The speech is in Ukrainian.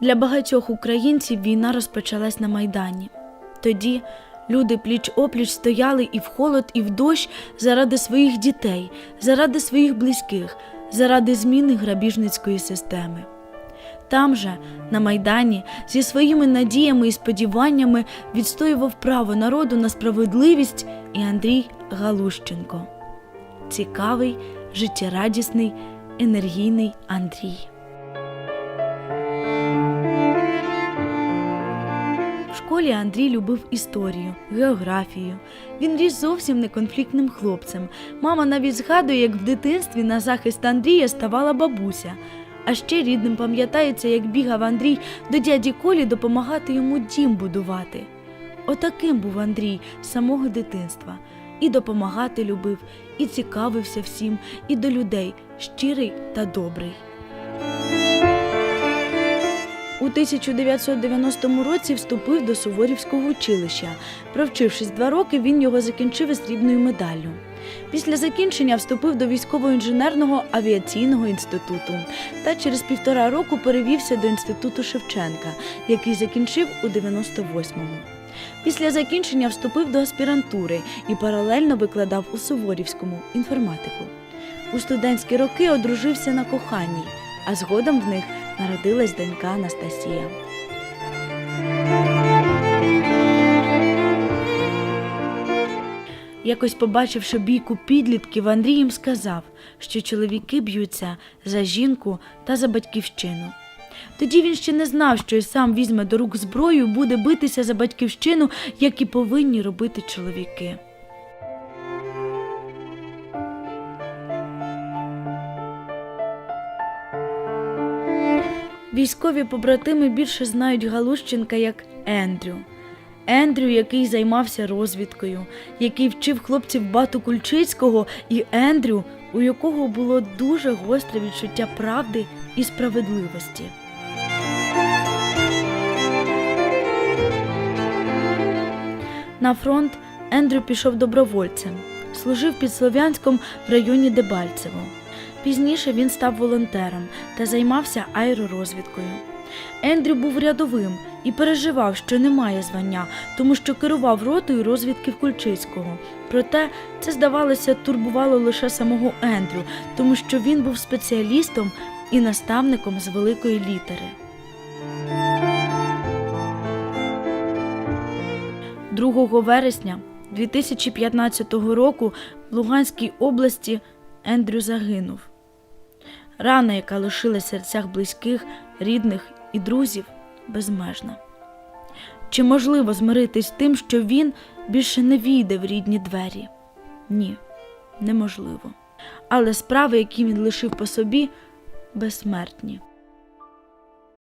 Для багатьох українців війна розпочалась на Майдані. Тоді люди пліч опліч стояли і в холод, і в дощ заради своїх дітей, заради своїх близьких, заради зміни грабіжницької системи. Там же, на Майдані, зі своїми надіями і сподіваннями відстоював право народу на справедливість і Андрій Галущенко. Цікавий, життєрадісний, енергійний Андрій. Школі Андрій любив історію, географію. Він ріс зовсім неконфліктним хлопцем. Мама навіть згадує, як в дитинстві на захист Андрія ставала бабуся. А ще рідним пам'ятається, як бігав Андрій до дяді Колі допомагати йому дім будувати. Отаким був Андрій з самого дитинства. І допомагати любив, і цікавився всім, і до людей щирий та добрий. У 1990 році вступив до Суворівського училища. Провчившись два роки, він його закінчив із срібною медаллю. Після закінчення вступив до військово-інженерного авіаційного інституту та через півтора року перевівся до інституту Шевченка, який закінчив у 98-му. Після закінчення вступив до аспірантури і паралельно викладав у Суворівському інформатику. У студентські роки одружився на коханій, а згодом в них народилась донька Анастасія. Якось побачивши бійку підлітків, Андрій їм сказав, що чоловіки б'ються за жінку та за батьківщину. Тоді він ще не знав, що й сам візьме до рук зброю буде битися за батьківщину, як і повинні робити чоловіки. Військові побратими більше знають Галущенка як Ендрю. Ендрю, який займався розвідкою, який вчив хлопців бату Кульчицького, і Ендрю, у якого було дуже гостре відчуття правди і справедливості. На фронт Ендрю пішов добровольцем, служив під Слов'янськом в районі Дебальцево. Пізніше він став волонтером та займався аеророзвідкою. Ендрю був рядовим і переживав, що немає звання, тому що керував ротою розвідки в Кульчицького. Проте це, здавалося, турбувало лише самого Ендрю, тому що він був спеціалістом і наставником з великої літери. 2 вересня 2015 року в Луганській області Ендрю загинув. Рана, яка лишила в серцях близьких, рідних і друзів, безмежна. Чи можливо змиритись тим, що він більше не війде в рідні двері? Ні, неможливо. Але справи, які він лишив по собі, безсмертні.